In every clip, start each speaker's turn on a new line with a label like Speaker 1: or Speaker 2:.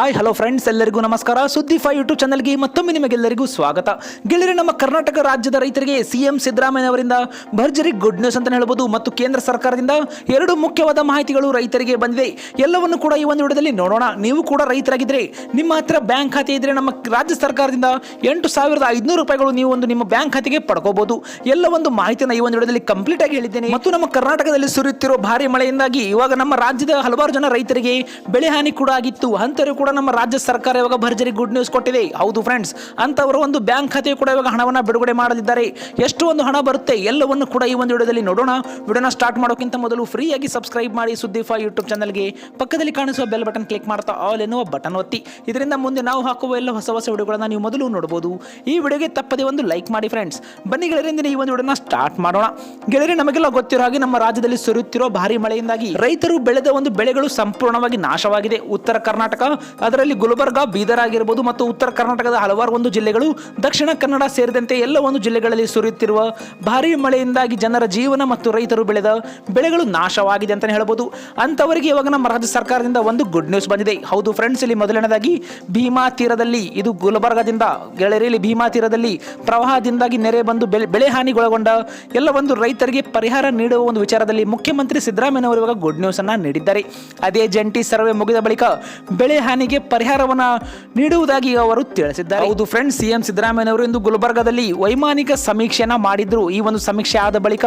Speaker 1: Hi hello friends ಎಲ್ಲರಿಗೂ ನಮಸ್ಕಾರ. ಸುದ್ದಿ ಫೈ ಯೂಟ್ಯೂಬ್ ಚಾನಲ್ಗೆ ಮತ್ತೊಮ್ಮೆ ನಿಮಗೆಲ್ಲರಿಗೂ ಸ್ವಾಗತ. ಗೆಳೆಯರೆ ನಮ್ಮ ಕರ್ನಾಟಕ ರಾಜ್ಯದ ರೈತರಿಗೆ ಸಿಎಂ ಸಿದ್ದರಾಮಯ್ಯ ಅವರಿಂದ ಭರ್ಜರಿ ಗುಡ್ ನ್ಯೂಸ್ ಅಂತ ಹೇಳ್ಬೋದು. ಮತ್ತು ಕೇಂದ್ರ ಸರ್ಕಾರದಿಂದ ಎರಡು ಮುಖ್ಯವಾದ ಮಾಹಿತಿಗಳು ರೈತರಿಗೆ ಬಂದಿದೆ ಎಲ್ಲವನ್ನು ಕೂಡ ಈ ಒಂದು ವಿಡಿಯೋದಲ್ಲಿ ನೋಡೋಣ. ನೀವು ಕೂಡ ರೈತರಾಗಿದ್ದರೆ ನಿಮ್ಮ ಹತ್ರ ಬ್ಯಾಂಕ್ ಖಾತೆ ಇದ್ರೆ ನಮ್ಮ ರಾಜ್ಯ ಸರ್ಕಾರದಿಂದ ಎಂಟು ಸಾವಿರದ ಐದುನೂರು ರೂಪಾಯಿಗಳು ನೀವು ಒಂದು ನಿಮ್ಮ ಬ್ಯಾಂಕ್ ಖಾತೆಗೆ ಪಡ್ಕೋಬಹುದು ಎಲ್ಲ ಒಂದು ಮಾಹಿತಿಯನ್ನು ಈ ಒಂದು ವಿಡಿಯೋದಲ್ಲಿ ಕಂಪ್ಲೀಟ್ ಆಗಿ ಹೇಳಿದ್ದೇನೆ. ಮತ್ತು ನಮ್ಮ ಕರ್ನಾಟಕದಲ್ಲಿ ಸುರಿಯುತ್ತಿರುವ ಭಾರಿ ಮಳೆಯಿಂದಾಗಿ ಇವಾಗ ನಮ್ಮ ರಾಜ್ಯದ ಹಲವಾರು ಜನ ರೈತರಿಗೆ ಬೆಳೆ ಹಾನಿ ಕೂಡ ಆಗಿತ್ತು. ಹಂತರು ಕೂಡ ನಮ್ಮ ರಾಜ್ಯ ಸರ್ಕಾರ ಇವಾಗ ಭರ್ಜರಿ ಗುಡ್ ನ್ಯೂಸ್ ಕೊಟ್ಟಿದೆ. ಹೌದು ಫ್ರೆಂಡ್ಸ್ ಅಂತವರು ಒಂದು ಬ್ಯಾಂಕ್ ಖಾತೆಯು ಕೂಡ ಇವಾಗ ಹಣವನ್ನು ಬಿಡುಗಡೆ ಮಾಡಲಿದ್ದಾರೆ. ಎಷ್ಟು ಒಂದು ಹಣ ಬರುತ್ತೆ ಎಲ್ಲವನ್ನು ಕೂಡ ಈ ಒಂದು ವಿಡಿಯೋದಲ್ಲಿ ನೋಡೋಣ. ವಿಡಿಯೋನ ಸ್ಟಾರ್ಟ್ ಮಾಡೋಕ್ಕಿಂತ ಮೊದಲು ಫ್ರೀಯಾಗಿ ಸಬ್ಸ್ಕ್ರೈಬ್ ಮಾಡಿ ಸುದ್ದಿ ಫಾ ಯೂಟ್ಯೂಬ್ ಚಾನಲ್ಗೆ ಪಕ್ಕದಲ್ಲಿ ಕಾಣಿಸುವ ಬೆಲ್ ಬಟನ್ ಕ್ಲಿಕ್ ಮಾಡ್ತಾ ಆಲ್ ಎನ್ನುವ ಬಟನ್ ಒತ್ತಿ. ಇದರಿಂದ ಮುಂದೆ ನಾವು ಹಾಕುವ ಎಲ್ಲ ಹೊಸ ಹೊಸ ವಿಡಿಯೋಗಳನ್ನು ನೀವು ಮೊದಲು ನೋಡಬಹುದು. ಈ ವಿಡಿಯೋಗೆ ತಪ್ಪದೆ ಒಂದು ಲೈಕ್ ಮಾಡಿ ಫ್ರೆಂಡ್ಸ್ ಬನ್ನಿ ಗೆಳೆಯರಿಂದ ಈ ಒಂದು ವಿಡಿಯೋನ ಸ್ಟಾರ್ಟ್ ಮಾಡೋಣ. ಗೆಳೆಯರೆ, ನಮಗೆಲ್ಲ ಗೊತ್ತಿರೋ ಹಾಗೆ ನಮ್ಮ ರಾಜ್ಯದಲ್ಲಿ ಸುರಿಯುತ್ತಿರೋ ಭಾರಿ ಮಳೆಯಿಂದಾಗಿ ರೈತರು ಬೆಳೆದ ಒಂದು ಬೆಳೆಗಳು ಸಂಪೂರ್ಣವಾಗಿ ನಾಶವಾಗಿದೆ. ಉತ್ತರ ಕರ್ನಾಟಕ ಅದರಲ್ಲಿ ಗುಲ್ಬರ್ಗಾ, ಬೀದರ್ ಆಗಿರಬಹುದು ಮತ್ತು ಉತ್ತರ ಕರ್ನಾಟಕದ ಹಲವಾರು ಒಂದು ಜಿಲ್ಲೆಗಳು, ದಕ್ಷಿಣ ಕನ್ನಡ ಸೇರಿದಂತೆ ಎಲ್ಲ ಒಂದು ಜಿಲ್ಲೆಗಳಲ್ಲಿ ಸುರಿಯುತ್ತಿರುವ ಭಾರೀ ಮಳೆಯಿಂದಾಗಿ ಜನರ ಜೀವನ ಮತ್ತು ರೈತರು ಬೆಳೆದ ಬೆಳೆಗಳು ನಾಶವಾಗಿದೆ ಅಂತ ಹೇಳ್ಬೋದು. ಅಂತವರಿಗೆ ಇವಾಗ ನಮ್ಮ ರಾಜ್ಯ ಸರ್ಕಾರದಿಂದ ಒಂದು ಗುಡ್ ನ್ಯೂಸ್ ಬಂದಿದೆ. ಹೌದು ಫ್ರೆಂಡ್ಸ್ ಇಲ್ಲಿ ಮೊದಲನೇದಾಗಿ ಭೀಮಾ ತೀರದಲ್ಲಿ, ಇದು ಗುಲ್ಬರ್ಗಾದಿಂದ ಗೆಳೆಯರಲ್ಲಿ ಭೀಮಾ ತೀರದಲ್ಲಿ ಪ್ರವಾಹದಿಂದಾಗಿ ನೆರೆ ಬಂದು ಬೆಳೆ ಬೆಳೆ ಹಾನಿಗೊಳಗೊಂಡ ಎಲ್ಲ ಒಂದು ರೈತರಿಗೆ ಪರಿಹಾರ ನೀಡುವ ಒಂದು ವಿಚಾರದಲ್ಲಿ ಮುಖ್ಯಮಂತ್ರಿ ಸಿದ್ದರಾಮಯ್ಯ ಅವರು ಇವಾಗ ಗುಡ್ ನ್ಯೂಸ್ ಅನ್ನ ನೀಡಿದ್ದಾರೆ. ಅದೇ ಜಂಟಿ ಸರ್ವೆ ಮುಗಿದ ಬಳಿಕ ಬೆಳೆ ಹಾನಿಗೆ ಪರಿಹಾರವನ್ನು ನೀಡುವುದಾಗಿ ಅವರು ತಿಳಿಸಿದ್ದಾರೆ. ಹೌದು ಫ್ರೆಂಡ್ಸ್ ಸಿಎಂ ಸಿದ್ದರಾಮಯ್ಯ ಅವರು ಇಂದು ಗುಲ್ಬರ್ಗಾದಲ್ಲಿ ವೈಮಾನಿಕ ಸಮೀಕ್ಷೆಯನ್ನ ಮಾಡಿದ್ರು. ಈ ಒಂದು ಸಮೀಕ್ಷೆ ಆದ ಬಳಿಕ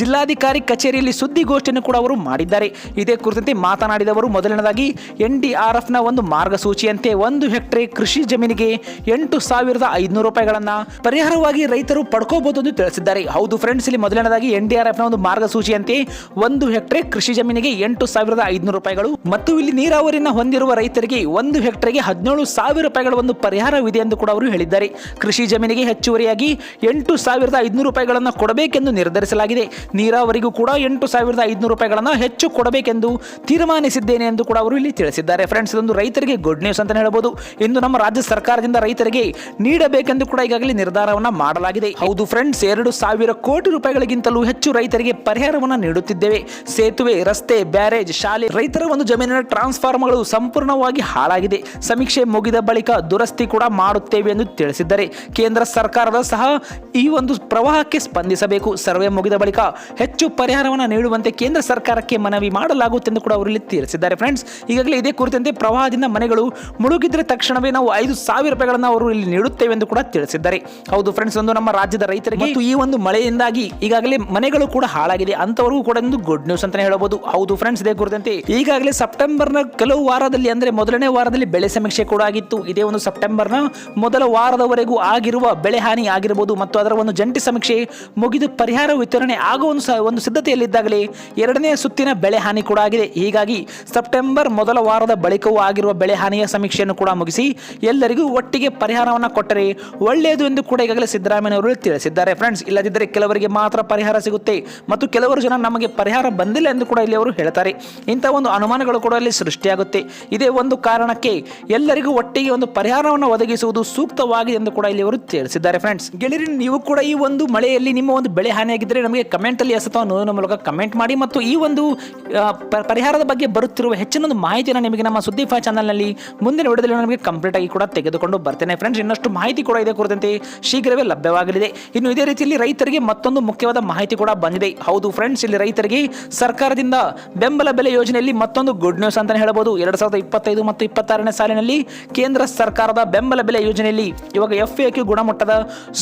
Speaker 1: ಜಿಲ್ಲಾಧಿಕಾರಿ ಕಚೇರಿಯಲ್ಲಿ ಸುದ್ದಿಗೋಷ್ಠಿಯನ್ನು ಕೂಡ ಅವರು ಮಾಡಿದ್ದಾರೆ. ಇದೇ ಕುರಿತಂತೆ ಮಾತನಾಡಿದವರು ಮೊದಲನೇದಾಗಿ ಎನ್ ಡಿ ಆರ್ ಎಫ್ನ ಒಂದು ಮಾರ್ಗಸೂಚಿಯಂತೆ ಒಂದು ಹೆಕ್ಟರ್ ಕೃಷಿ ಜಮೀನಿಗೆ ಎಂಟು ಸಾವಿರದ ಐದುನೂರು ರೂಪಾಯಿಗಳನ್ನ ಪರಿಹಾರವಾಗಿ ರೈತರು ಪಡ್ಕೋಬಹುದು ಎಂದು ತಿಳಿಸಿದ್ದಾರೆ. ಹೌದು ಫ್ರೆಂಡ್ಸ್ ಇಲ್ಲಿ ಮೊದಲನೇದಾಗಿ ಎನ್ ಡಿ ಆರ್ ಎಫ್ನ ಒಂದು ಮಾರ್ಗಸೂಚಿಯಂತೆ ಒಂದು ಹೆಕ್ಟರ್ ಕೃಷಿ ಜಮೀನಿಗೆ ಎಂಟು ಸಾವಿರದ ಐದುನೂರು ರೂಪಾಯಿಗಳು. ಮತ್ತು ಇಲ್ಲಿ ನೀರಾವರಿನ ಹೊಂದಿರುವ ರೈತರಿಗೆ ಒಂದು ಹೆಕ್ಟರ್ಗೆ ಹದಿನೇಳು ಸಾವಿರ ರೂಪಾಯಿಗಳ ಒಂದು ಪರಿಹಾರವಿದೆ ಎಂದು ಕೂಡ ಅವರು ಹೇಳಿದ್ದಾರೆ. ಕೃಷಿ ಜಮೀನಿಗೆ ಹೆಚ್ಚುವರಿಯಾಗಿ ಎಂಟು ಸಾವಿರದ ಐದುನೂರು ರೂಪಾಯಿಗಳನ್ನು ಕೊಡಬೇಕೆಂದು ನಿರ್ಧರಿಸಲಾಗಿದೆ. ನೀರಾವರಿಗೂ ಕೂಡ ಎಂಟು ಸಾವಿರದ ಐದುನೂರು ರೂಪಾಯಿಗಳನ್ನು ಹೆಚ್ಚು ಕೊಡಬೇಕೆಂದು ತೀರ್ಮಾನಿಸಿದ್ದೇನೆ ಎಂದು ಕೂಡ ಅವರು ಇಲ್ಲಿ ತಿಳಿಸಿದ್ದಾರೆ. ಫ್ರೆಂಡ್ಸ್, ಇದೊಂದು ರೈತರಿಗೆ ಗುಡ್ ನ್ಯೂಸ್ ಅಂತ ಹೇಳಬಹುದು ಇಂದು ನಮ್ಮ ರಾಜ್ಯ ಸರ್ಕಾರದಿಂದ ರೈತರಿಗೆ ನೀಡಬೇಕೆಂದು ಕೂಡ ಈಗಾಗಲೇ ನಿರ್ಧಾರವನ್ನು ಮಾಡಲಾಗಿದೆ. ಹೌದು ಫ್ರೆಂಡ್ಸ್, ಎರಡು ಸಾವಿರ ಕೋಟಿ ರೂಪಾಯಿಗಳಿಗಿಂತಲೂ ಹೆಚ್ಚು ರೈತರಿಗೆ ಪರಿಹಾರವನ್ನು ನೀಡುತ್ತಿದ್ದೇವೆ. ಸೇತುವೆ, ರಸ್ತೆ, ಬ್ಯಾರೇಜ್, ಶಾಲೆ ರೈತರ ಒಂದು ಜಮೀನಿನ ಟ್ರಾನ್ಸ್ಫಾರ್ಮರ್ಗಳು ಸಂಪೂರ್ಣವಾಗಿ ಹಾಳಾಗಿದೆ. ಸಮೀಕ್ಷೆ ಮುಗಿದ ಬಳಿಕ ದುರಸ್ತಿ ಕೂಡ ಮಾಡುತ್ತೇವೆ ಎಂದು ತಿಳಿಸಿದ್ದಾರೆ. ಕೇಂದ್ರ ಸರ್ಕಾರದ ಸಹ ಈ ಒಂದು ಪ್ರವಾಹಕ್ಕೆ ಸ್ಪಂದಿಸಬೇಕು. ಸರ್ವೆ ಮುಗಿದ ಬಳಿಕ ಹೆಚ್ಚು ಪರಿಹಾರವನ್ನು ನೀಡುವಂತೆ ಕೇಂದ್ರ ಸರ್ಕಾರಕ್ಕೆ ಮನವಿ ಮಾಡಲಾಗುತ್ತೆ ಎಂದು ಕೂಡ ಅವರು ಇಲ್ಲಿ ತಿಳಿಸಿದ್ದಾರೆ ಫ್ರೆಂಡ್ಸ್. ಈಗಾಗಲೇ ಇದೇ ಕುರಿತಂತೆ ಪ್ರವಾಹದಿಂದ ಮನೆಗಳು ಮುಳುಗಿದ್ರೆ ತಕ್ಷಣವೇ ನಾವು ಐದು ಸಾವಿರ ರೂಪಾಯಿಗಳನ್ನು ಅವರು ಇಲ್ಲಿ ನೀಡುತ್ತೇವೆ ಎಂದು ಕೂಡ ತಿಳಿಸಿದ್ದಾರೆ. ಹೌದು ಫ್ರೆಂಡ್ಸ್, ಒಂದು ನಮ್ಮ ರಾಜ್ಯದ ರೈತರಿಗೆ ಮತ್ತು ಈ ಒಂದು ಮಳೆಯಿಂದಾಗಿ ಈಗಾಗಲೇ ಮನೆಗಳು ಕೂಡ ಹಾಳಾಗಿದೆ. ಅಂತವರಿಗೂ ಕೂಡ ಒಂದು ಗುಡ್ ನ್ಯೂಸ್ ಅಂತಾನೆ ಹೇಳಬಹುದು ಹೌದು ಫ್ರೆಂಡ್ಸ್, ಇದೇ ಕುರಿತಂತೆ ಈಗಾಗಲೇ ಸೆಪ್ಟೆಂಬರ್ನ ಕೆಲವು ವಾರದಲ್ಲಿ ಅಂದ್ರೆ ಮೊದಲನೇ ವಾರದಲ್ಲಿ ಬೆಳೆ ಸಮೀಕ್ಷೆ ಕೂಡ ಆಗಿತ್ತು. ಇದೇ ಒಂದು ಸೆಪ್ಟೆಂಬರ್ನ ಮೊದಲ ವಾರದವರೆಗೂ ಆಗಿರುವ ಬೆಳೆ ಹಾನಿ ಆಗಿರಬಹುದು ಮತ್ತು ಅದರ ಒಂದು ಜಂಟಿ ಸಮೀಕ್ಷೆ ಮುಗಿದು ಪರಿಹಾರ ವಿತರಣೆ ಆಗುವ ಒಂದು ಸಿದ್ಧತೆಯಲ್ಲಿದ್ದಾಗಲೇ ಎರಡನೇ ಸುತ್ತಿನ ಬೆಳೆ ಹಾನಿ ಕೂಡ ಆಗಿದೆ. ಹೀಗಾಗಿ ಸೆಪ್ಟೆಂಬರ್ ಮೊದಲ ವಾರದ ಬಳಿಕವೂ ಆಗಿರುವ ಬೆಳೆ ಹಾನಿಯ ಸಮೀಕ್ಷೆಯನ್ನು ಕೂಡ ಮುಗಿಸಿ ಎಲ್ಲರಿಗೂ ಒಟ್ಟಿಗೆ ಪರಿಹಾರವನ್ನು ಕೊಟ್ಟರೆ ಒಳ್ಳೆಯದು ಎಂದು ಕೂಡ ಈಗಾಗಲೇ ಸಿದ್ದರಾಮಯ್ಯ ಅವರು ತಿಳಿಸಿದ್ದಾರೆ. ಫ್ರೆಂಡ್ಸ್, ಇಲ್ಲದಿದ್ದರೆ ಕೆಲವರಿಗೆ ಮಾತ್ರ ಪರಿಹಾರ ಸಿಗುತ್ತೆ ಮತ್ತು ಕೆಲವರು ಜನ ನಮಗೆ ಪರಿಹಾರ ಬಂದಿಲ್ಲ ಎಂದು ಕೂಡ ಇಲ್ಲಿ ಅವರು ಹೇಳ್ತಾರೆ. ಇಂಥ ಒಂದು ಅನುಮಾನಗಳು ಕೂಡ ಇಲ್ಲಿ ಸೃಷ್ಟಿಯಾಗುತ್ತೆ. ಇದೇ ಒಂದು ಕಾರಣಕ್ಕೆ ಎಲ್ಲರಿಗೂ ಒಟ್ಟಿಗೆ ಒಂದು ಪರಿಹಾರವನ್ನು ಒದಗಿಸುವುದು ಸೂಕ್ತವಾಗಿದೆ ಎಂದು ಕೂಡ ಇಲ್ಲಿ ಅವರು ತಿಳಿಸಿದ್ದಾರೆ ಫ್ರೆಂಡ್ಸ್. ಗೆಳೆಯರಿ, ನೀವು ಕೂಡ ಈ ಒಂದು ಮಳೆಯಲ್ಲಿ ನಿಮ್ಮ ಒಂದು ಬೆಳೆ ಹಾನಿಯಾಗಿದ್ದರೆ ನಮಗೆ ಕಮೆಂಟ್ ಅಲ್ಲಿ ಅಥವಾ ನೋವಿನ ಮೂಲಕ ಕಮೆಂಟ್ ಮಾಡಿ ಮತ್ತು ಈ ಒಂದು ಪರಿಹಾರದ ಬಗ್ಗೆ ಬರುತ್ತಿರುವ ಹೆಚ್ಚಿನ ಒಂದು ಮಾಹಿತಿಯನ್ನು ನಿಮಗೆ ನಮ್ಮ ಸುದ್ದಿ ಫೈ ಚಾನಲ್ನಲ್ಲಿ ಮುಂದಿನ ವಿಡಿಯೋದಲ್ಲಿ ನಮಗೆ ಕಂಪ್ಲೀಟ್ ಆಗಿ ಕೂಡ ತೆಗೆದುಕೊಂಡು ಬರ್ತೇನೆ ಫ್ರೆಂಡ್ಸ್. ಇನ್ನಷ್ಟು ಮಾಹಿತಿ ಕೂಡ ಇದೆ ಕುರಿತಂತೆ ಶೀಘ್ರವೇ ಲಭ್ಯವಾಗಲಿದೆ. ಇನ್ನು ಇದೇ ರೀತಿಯಲ್ಲಿ ರೈತರಿಗೆ ಮತ್ತೊಂದು ಮುಖ್ಯವಾದ ಮಾಹಿತಿ ಕೂಡ ಬಂದಿದೆ. ಹೌದು ಫ್ರೆಂಡ್ಸ್, ಇಲ್ಲಿ ರೈತರಿಗೆ ಸರ್ಕಾರದಿಂದ ಬೆಂಬಲ ಬೆಲೆ ಯೋಜನೆಯಲ್ಲಿ ಮತ್ತೊಂದು ಗುಡ್ ನ್ಯೂಸ್ ಅಂತಲೇ ಹೇಳಬಹುದು ಎರಡ್ ಸಾವಿರದ ಇಪ್ಪತ್ತೈದು ಮತ್ತು ಇಪ್ಪತ್ತಾರನೇ ಸಾಲಿನಲ್ಲಿ ಕೇಂದ್ರ ಸರ್ಕಾರದ ಬೆಂಬಲ ಬೆಲೆ ಯೋಜನೆಯಲ್ಲಿ ಇವಾಗ ಎಫ್ ಎ ಕ್ಯೂ ಗುಣಮಟ್ಟದ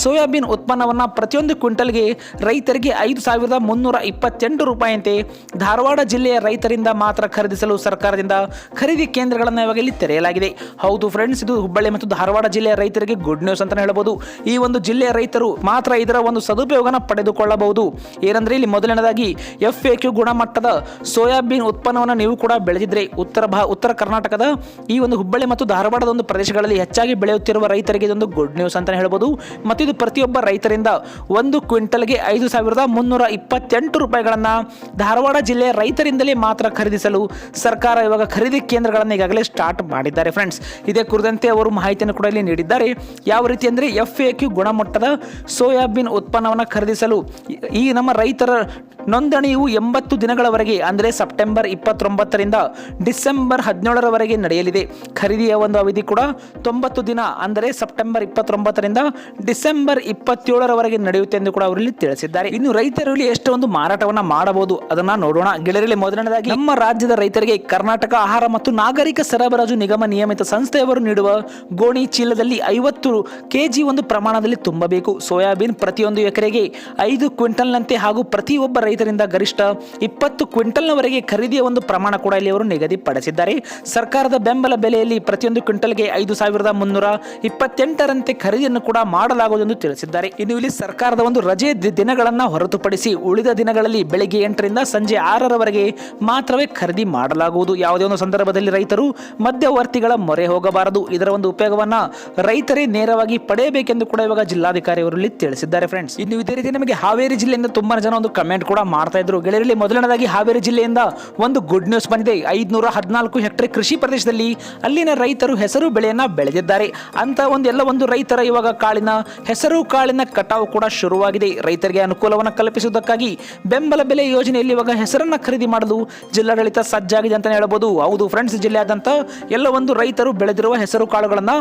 Speaker 1: ಸೋಯಾಬೀನ್ ಉತ್ಪನ್ನವನ್ನು ಪ್ರತಿಯೊಂದು ಕ್ವಿಂಟಲ್ಗೆ ರೈತರಿಗೆ ಐದು ಸಾವಿರದ ಮುನ್ನೂರ ಇಪ್ಪತ್ತೆಂಟು ರೂಪಾಯಿಯಂತೆ ಧಾರವಾಡ ಜಿಲ್ಲೆಯ ರೈತರಿಂದ ಮಾತ್ರ ಖರೀದಿಸಲು ಸರ್ಕಾರದಿಂದ ಖರೀದಿ ಕೇಂದ್ರಗಳನ್ನು ಇವಾಗ ಇಲ್ಲಿ ತೆರೆಯಲಾಗಿದೆ. ಹೌದು ಫ್ರೆಂಡ್ಸ್ ಇದು ಹುಬ್ಬಳ್ಳಿ ಮತ್ತು ಧಾರವಾಡ ಜಿಲ್ಲೆಯ ರೈತರಿಗೆ ಗುಡ್ ನ್ಯೂಸ್ ಅಂತಲೇ ಹೇಳಬಹುದು ಈ ಒಂದು ಜಿಲ್ಲೆಯ ರೈತರು ಮಾತ್ರ ಇದರ ಒಂದು ಸದುಪಯೋಗನ ಪಡೆದುಕೊಳ್ಳಬಹುದು. ಏನಂದ್ರೆ ಇಲ್ಲಿ ಮೊದಲನೇದಾಗಿ ಎಫ್ ಎ ಕ್ಯೂ ಗುಣಮಟ್ಟದ ಸೋಯಾಬೀನ್ ಉತ್ಪನ್ನವನ್ನು ನೀವು ಕೂಡ ಬೆಳೆದಿದ್ರೆ ಉತ್ತರ ಭಾ, ಉತ್ತರ ಕರ್ನಾಟಕದ ಈ ಒಂದು ಹುಬ್ಬಳ್ಳಿ ಮತ್ತು ಧಾರವಾಡದ ಒಂದು ಪ್ರದೇಶಗಳಲ್ಲಿ ಹೆಚ್ಚಾಗಿ ಬೆಳೆಯುತ್ತಿರುವ ರೈತರಿಗೆ ಇದೊಂದು ಗುಡ್ ನ್ಯೂಸ್ ಅಂತಲೇ ಹೇಳ್ಬೋದು. ಮತ್ತು ಇದು ಪ್ರತಿಯೊಬ್ಬ ರೈತರಿಂದ ಒಂದು ಕ್ವಿಂಟಲ್ಗೆ ಐದು ಸಾವಿರದ ಮುನ್ನೂರ ಇಪ್ಪತ್ತೆಂಟು ರೂಪಾಯಿಗಳನ್ನು ಧಾರವಾಡ ಜಿಲ್ಲೆಯ ರೈತರಿಂದಲೇ ಮಾತ್ರ ಖರೀದಿಸಲು ಸರ್ಕಾರ ಇವಾಗ ಖರೀದಿ ಕೇಂದ್ರಗಳನ್ನು ಈಗಾಗಲೇ ಸ್ಟಾರ್ಟ್ ಮಾಡಿದ್ದಾರೆ ಫ್ರೆಂಡ್ಸ್ ಇದೇ ಕುರಿತಂತೆ ಅವರು ಮಾಹಿತಿಯನ್ನು ಕೂಡ ಇಲ್ಲಿ ನೀಡಿದ್ದಾರೆ. ಯಾವ ರೀತಿ ಅಂದರೆ ಎಫ್ ಎ ಕ್ಯೂ ಗುಣಮಟ್ಟದ ಸೋಯಾಬೀನ್ ಉತ್ಪನ್ನವನ್ನು ಖರೀದಿಸಲು ಈ ನಮ್ಮ ರೈತರ ನೋಂದಣಿಯು ಎಂಬತ್ತು ದಿನಗಳವರೆಗೆ, ಅಂದರೆ ಸೆಪ್ಟೆಂಬರ್ ಇಪ್ಪತ್ತೊಂಬತ್ತರಿಂದ ಡಿಸೆಂಬರ್ ಹದಿನೇಳರವರೆಗೆ ನಡೆಯಲಿದೆ. ನೀಡಿದೆ ಖರೀದಿಯ ಒಂದು ಅವಧಿ ಕೂಡ ತೊಂಬತ್ತು ದಿನ, ಅಂದರೆ ಸೆಪ್ಟೆಂಬರ್ ಇಪ್ಪತ್ತೊಂಬತ್ತರಿಂದ ಡಿಸೆಂಬರ್ ಇಪ್ಪತ್ತೇಳರವರೆಗೆ ನಡೆಯುತ್ತೆ ಎಂದು ಕೂಡ ಅವರಲ್ಲಿ ತಿಳಿಸಿದ್ದಾರೆ. ಇನ್ನು ರೈತರಲ್ಲಿ ಎಷ್ಟೊಂದು ಮಾರಾಟವನ್ನ ಮಾಡಬಹುದು ಅದನ್ನ ನೋಡೋಣ. ಗೆಳೆಯರಲ್ಲಿ ಮೊದಲನೇದಾಗಿ, ನಮ್ಮ ರಾಜ್ಯದ ರೈತರಿಗೆ ಕರ್ನಾಟಕ ಆಹಾರ ಮತ್ತು ನಾಗರಿಕ ಸರಬರಾಜು ನಿಗಮ ನಿಯಮಿತ ಸಂಸ್ಥೆಯವರು ನೀಡುವ ಗೋಣಿ ಚೀಲದಲ್ಲಿ ಐವತ್ತು ಕೆಜಿ ಒಂದು ಪ್ರಮಾಣದಲ್ಲಿ ತುಂಬಬೇಕು. ಸೋಯಾಬೀನ್ ಪ್ರತಿಯೊಂದು ಎಕರೆಗೆ ಐದು ಕ್ವಿಂಟಲ್ನಂತೆ ಹಾಗೂ ಪ್ರತಿಯೊಬ್ಬ ರೈತರಿಂದ ಗರಿಷ್ಠ ಇಪ್ಪತ್ತು ಕ್ವಿಂಟಲ್ನವರೆಗೆ ಖರೀದಿಯ ಒಂದು ಪ್ರಮಾಣ ಕೂಡ ಇಲ್ಲಿ ಅವರು ನಿಗದಿಪಡಿಸಿದ್ದಾರೆ. ಸರ್ಕಾರದ ಬೆಂಬಲ ಬೆಲೆಯಲ್ಲಿ ಪ್ರತಿಯೊಂದು ಕ್ವಿಂಟಲ್ಗೆ ಐದು ಸಾವಿರದ ಮುನ್ನೂರ ಇಪ್ಪತ್ತೆಂಟರಂತೆ ಖರೀದಿಯನ್ನು ಕೂಡ ಮಾಡಲಾಗುವುದು ಎಂದು ತಿಳಿಸಿದ್ದಾರೆ. ಇನ್ನು ಇಲ್ಲಿ ಸರ್ಕಾರದ ಒಂದು ರಜೆ ದಿನಗಳನ್ನು ಹೊರತುಪಡಿಸಿ ಉಳಿದ ದಿನಗಳಲ್ಲಿ ಬೆಳಿಗ್ಗೆ ಎಂಟರಿಂದ ಸಂಜೆ ಆರರವರೆಗೆ ಮಾತ್ರವೇ ಖರೀದಿ ಮಾಡಲಾಗುವುದು. ಯಾವುದೇ ಒಂದು ಸಂದರ್ಭದಲ್ಲಿ ರೈತರು ಮಧ್ಯವರ್ತಿಗಳ ಮೊರೆ ಹೋಗಬಾರದು. ಇದರ ಒಂದು ಉಪಯೋಗವನ್ನ ರೈತರೇ ನೇರವಾಗಿ ಪಡೆಯಬೇಕೆಂದು ಕೂಡ ಇವಾಗ ಜಿಲ್ಲಾಧಿಕಾರಿ ಅವರಲ್ಲಿ ತಿಳಿಸಿದ್ದಾರೆ ಫ್ರೆಂಡ್ಸ್ ಇನ್ನು ಇದೇ ರೀತಿ ನಮಗೆ ಹಾವೇರಿ ಜಿಲ್ಲೆಯಿಂದ ತುಂಬಾ ಜನ ಒಂದು ಕಮೆಂಟ್ ಕೂಡ ಮಾಡ್ತಾ ಇದ್ರು. ಗೆಳೆಯರಲ್ಲಿ ಮೊದಲನೇದಾಗಿ ಹಾವೇರಿ ಜಿಲ್ಲೆಯಿಂದ ಒಂದು ಗುಡ್ ನ್ಯೂಸ್ ಬಂದಿದೆ. ಐದುನೂರ ಹದಿನಾಲ್ಕು ಹೆಕ್ಟೇರ್ ಕೃಷಿ ಪ್ರದೇಶದಲ್ಲಿ ಅಲ್ಲಿನ ರೈತರು ಹೆಸರು ಬೆಳೆಯನ್ನ ಬೆಳೆದಿದ್ದಾರೆ. ಅಂತ ಒಂದು ಎಲ್ಲ ಒಂದು ರೈತರ ಇವಾಗ ಕಾಳಿನ ಹೆಸರು ಕಾಳಿನ ಕಟಾವು ಕೂಡ ಶುರುವಾಗಿದೆ. ರೈತರಿಗೆ ಅನುಕೂಲವನ್ನು ಕಲ್ಪಿಸುವುದಕ್ಕಾಗಿ ಬೆಂಬಲ ಬೆಲೆ ಯೋಜನೆಯಲ್ಲಿ ಇವಾಗ ಹೆಸರನ್ನ ಖರೀದಿ ಮಾಡಲು ಜಿಲ್ಲಾಡಳಿತ ಸಜ್ಜಾಗಿದೆ ಅಂತ ಹೇಳಬಹುದು ಹೌದು ಫ್ರೆಂಡ್ಸ್ ಜಿಲ್ಲೆಯಾದಂತ ಎಲ್ಲ ಒಂದು ರೈತರು ಬೆಳೆದಿರುವ ಹೆಸರು ಕಾಳುಗಳನ್ನ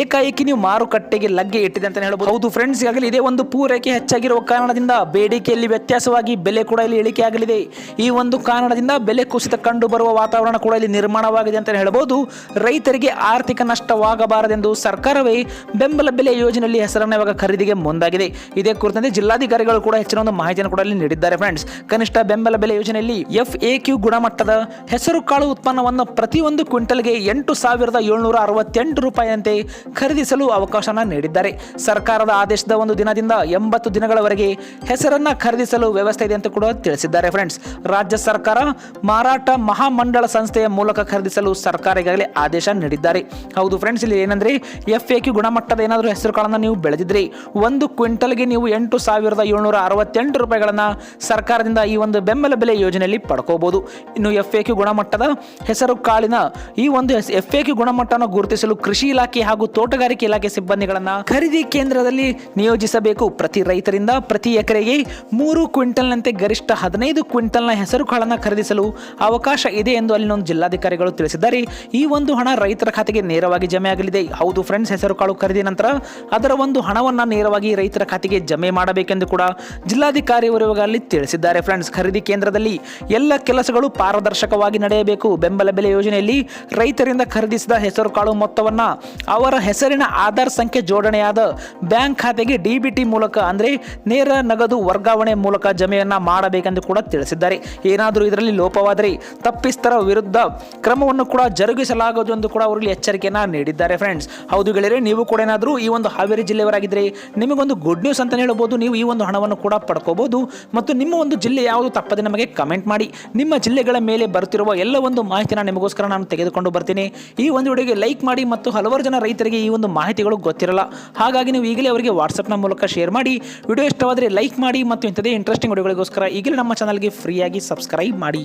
Speaker 1: ಏಕಾಏಕಿ ನೀವು ಮಾರುಕಟ್ಟೆಗೆ ಲಗ್ಗೆ ಇಟ್ಟಿದೆ ಅಂತ ಹೇಳ್ಬೋದು. ಹೌದು ಫ್ರೆಂಡ್ಸ್ ಈಗಾಗಲೇ ಇದೇ ಒಂದು ಪೂರೈಕೆ ಹೆಚ್ಚಾಗಿರುವ ಕಾರಣದಿಂದ ಬೇಡಿಕೆಯಲ್ಲಿ ವ್ಯತ್ಯಾಸವಾಗಿ ಬೆಲೆ ಕೂಡ ಇಲ್ಲಿ ಇಳಿಕೆ ಆಗಲಿದೆ ಈ ಒಂದು ಕಾರಣದಿಂದ ಬೆಲೆ ಕುಸಿತ ಕಂಡು ಬರುವ ವಾತಾವರಣ ಕೂಡ ಇಲ್ಲಿ ನಿರ್ಮಾಣವಾಗಿದೆ ಅಂತ ಹೇಳ್ಬೋದು. ರೈತರಿಗೆ ಆರ್ಥಿಕ ನಷ್ಟವಾಗಬಾರದೆಂದು ಸರ್ಕಾರವೇ ಬೆಂಬಲ ಬೆಲೆ ಯೋಜನೆಯಲ್ಲಿ ಹೆಸರನ್ನು ಇವಾಗ ಖರೀದಿಗೆ ಮುಂದಾಗಿದೆ. ಇದೇ ಕುರಿತಂತೆ ಜಿಲ್ಲಾಧಿಕಾರಿಗಳು ಕೂಡ ಹೆಚ್ಚಿನ ಒಂದು ಮಾಹಿತಿಯನ್ನು ಕೂಡ ನೀಡಿದ್ದಾರೆ ಫ್ರೆಂಡ್ಸ್. ಕನಿಷ್ಠ ಬೆಂಬಲ ಬೆಲೆ ಯೋಜನೆಯಲ್ಲಿ ಎಫ್ ಎ ಕ್ಯೂ ಗುಣಮಟ್ಟದ ಹೆಸರು ಕಾಳು ಉತ್ಪನ್ನವನ್ನು ಪ್ರತಿಯೊಂದು ಕ್ವಿಂಟಲ್ಗೆ ಎಂಟು ಸಾವಿರದ ಏಳ್ನೂರ ಅರವತ್ತೆಂಟು ರೂಪಾಯಿಯಂತೆ ಖರೀದಿಸಲು ಅವಕಾಶನ ನೀಡಿದ್ದಾರೆ. ಸರ್ಕಾರದ ಆದೇಶದ ಒಂದು ದಿನದಿಂದ ಎಂಬತ್ತು ದಿನಗಳವರೆಗೆ ಹೆಸರನ್ನ ಖರೀದಿಸಲು ವ್ಯವಸ್ಥೆ ಇದೆ ಅಂತ ಕೂಡ ತಿಳಿಸಿದ್ದಾರೆ ಫ್ರೆಂಡ್ಸ್. ರಾಜ್ಯ ಸರ್ಕಾರ ಮಾರಾಟ ಮಹಾಮಂಡಳ ಸಂಸ್ಥೆಯ ಮೂಲಕ ಖರೀದಿಸಲು ಸರ್ಕಾರ ಈಗಾಗಲೇ ಆದೇಶ ನೀಡಿದ್ದಾರೆ. ಹೌದು ಫ್ರೆಂಡ್ಸ್ ಇಲ್ಲಿ ಏನಂದ್ರೆ ಎಫ್ ಎ ಕ್ಯೂ ಗುಣಮಟ್ಟದ ಏನಾದರೂ ಹೆಸರು ಕಾಳನ್ನು ನೀವು ಬೆಳೆದಿದ್ರಿ. ಒಂದು ಕ್ವಿಂಟಲ್ಗೆ ನೀವು ಎಂಟು ಸಾವಿರದ ಏಳ್ನೂರ ಅರವತ್ತೆಂಟು ರೂಪಾಯಿಗಳನ್ನು ಸರ್ಕಾರದಿಂದ ಈ ಒಂದು ಬೆಂಬಲ ಬೆಲೆ ಯೋಜನೆಯಲ್ಲಿ ಪಡ್ಕೋಬಹುದು ಇನ್ನು ಎಫ್ ಎ ಕ್ಯೂ ಗುಣಮಟ್ಟದ ಹೆಸರು ಕಾಳಿನ ಈ ಒಂದು ಎಫ್ ಎ ಕ್ಯೂ ಗುಣಮಟ್ಟವನ್ನು ಗುರುತಿಸಲು ಕೃಷಿ ಇಲಾಖೆ ಹಾಗೂ ತೋಟಗಾರಿಕೆ ಇಲಾಖೆ ಸಿಬ್ಬಂದಿಗಳನ್ನು ಖರೀದಿ ಕೇಂದ್ರದಲ್ಲಿ ನಿಯೋಜಿಸಬೇಕು. ಪ್ರತಿ ರೈತರಿಂದ ಪ್ರತಿ ಎಕರೆಗೆ ಮೂರು ಕ್ವಿಂಟಲ್ನಂತೆ ಗರಿಷ್ಠ ಹದಿನೈದು ಕ್ವಿಂಟಲ್ನ ಹೆಸರು ಕಾಳನ್ನು ಖರೀದಿಸಲು ಅವಕಾಶ ಇದೆ ಎಂದು ಅಲ್ಲಿನ ಜಿಲ್ಲಾಧಿಕಾರಿಗಳು ತಿಳಿಸಿದ್ದಾರೆ. ಈ ಒಂದು ಹಣ ರೈತರ ಖಾತೆಗೆ ನೇರವಾಗಿ ಜಮೆ ಆಗಲಿದೆ. ಹೌದು ಫ್ರೆಂಡ್ಸ್ ಹೆಸರು ಕಾಳು ಖರೀದಿ ನಂತರ ಅದರ ಒಂದು ಹಣವನ್ನ ನೇರವಾಗಿ ರೈತರ ಖಾತೆಗೆ ಜಮೆ ಮಾಡಬೇಕೆಂದು ಕೂಡ ಜಿಲ್ಲಾಧಿಕಾರಿ ಅಲ್ಲಿ ತಿಳಿಸಿದ್ದಾರೆ. ಫ್ರೆಂಡ್ಸ್ ಖರೀದಿ ಕೇಂದ್ರದಲ್ಲಿ ಎಲ್ಲ ಕೆಲಸಗಳು ಪಾರದರ್ಶಕವಾಗಿ ನಡೆಯಬೇಕು. ಬೆಂಬಲ ಬೆಲೆ ಯೋಜನೆಯಲ್ಲಿ ರೈತರಿಂದ ಖರೀದಿಸಿದ ಹೆಸರು ಕಾಳು ಮೊತ್ತವನ್ನ ಅವರ ಹೆಸರಿನ ಆಧಾರ್ ಸಂಖ್ಯೆ ಜೋಡಣೆಯಾದ ಬ್ಯಾಂಕ್ ಖಾತೆಗೆ ಡಿಬಿಟಿ ಮೂಲಕ ಅಂದ್ರೆ ನೇರ ನಗದು ವರ್ಗಾವಣೆ ಮೂಲಕ ಜಮೆಯನ್ನ ಮಾಡಬೇಕೆಂದು ಕೂಡ ತಿಳಿಸಿದ್ದಾರೆ. ಏನಾದರೂ ಇದರಲ್ಲಿ ಲೋಪವಾದರೆ ತಪ್ಪಿಸ್ತರ ವಿರುದ್ಧ ಕ್ರಮವನ್ನು ಕೂಡ ಜರುಗಿಸಲಾಗುವುದು ಎಂದು ಕೂಡ ಅವರಲ್ಲಿ ಎಚ್ಚರಿಕೆಯನ್ನು ನೀಡಿದ್ದಾರೆ ಫ್ರೆಂಡ್ಸ್ ಹೌದು ಗೆಳೆಯರೆ, ನೀವು ಕೂಡ ಏನಾದರೂ ಈ ಒಂದು ಹಾವೇರಿ ಜಿಲ್ಲೆಯವರಾಗಿದ್ದರೆ ನಿಮಗೊಂದು ಗುಡ್ ನ್ಯೂಸ್ ಅಂತಲೇ ಹೇಳ್ಬೋದು. ನೀವು ಈ ಒಂದು ಹಣವನ್ನು ಕೂಡ ಪಡ್ಕೋಬಹುದು ಮತ್ತು ನಿಮ್ಮ ಒಂದು ಜಿಲ್ಲೆ ಯಾವುದು ತಪ್ಪದೆ ನಮಗೆ ಕಮೆಂಟ್ ಮಾಡಿ. ನಿಮ್ಮ ಜಿಲ್ಲೆಗಳ ಮೇಲೆ ಬರುತ್ತಿರುವ ಎಲ್ಲ ಒಂದು ಮಾಹಿತಿನ ನಿಮಗೋಸ್ಕರ ನಾನು ತೆಗೆದುಕೊಂಡು ಬರ್ತೀನಿ. ಈ ಒಂದು ವಿಡಿಯೋಗೆ ಲೈಕ್ ಮಾಡಿ ಮತ್ತು ಹಲವಾರು ಜನ ರೈತರಿಗೆ ಈ ಒಂದು ಮಾಹಿತಿಗಳು ಗೊತ್ತಿರಲ್ಲ. ಹಾಗಾಗಿ ನೀವು ಈಗಲೇ ಅವರಿಗೆ ವಾಟ್ಸಪ್ನ ಮೂಲಕ ಶೇರ್ ಮಾಡಿ. ವಿಡಿಯೋ ಇಷ್ಟವಾದರೆ ಲೈಕ್ ಮಾಡಿ ಮತ್ತು ಇಂಥದೇ ಇಂಟ್ರೆಸ್ಟಿಂಗ್ ವಿಡಿಯೋಗಳಿಗೋಸ್ಕರ ಈಗಲೇ ನಮ್ಮ ಚಾನಲ್ಗೆ ಫ್ರೀಯಾಗಿ ಸಬ್ಸ್ಕ್ರೈಬ್ ಮಾಡಿ.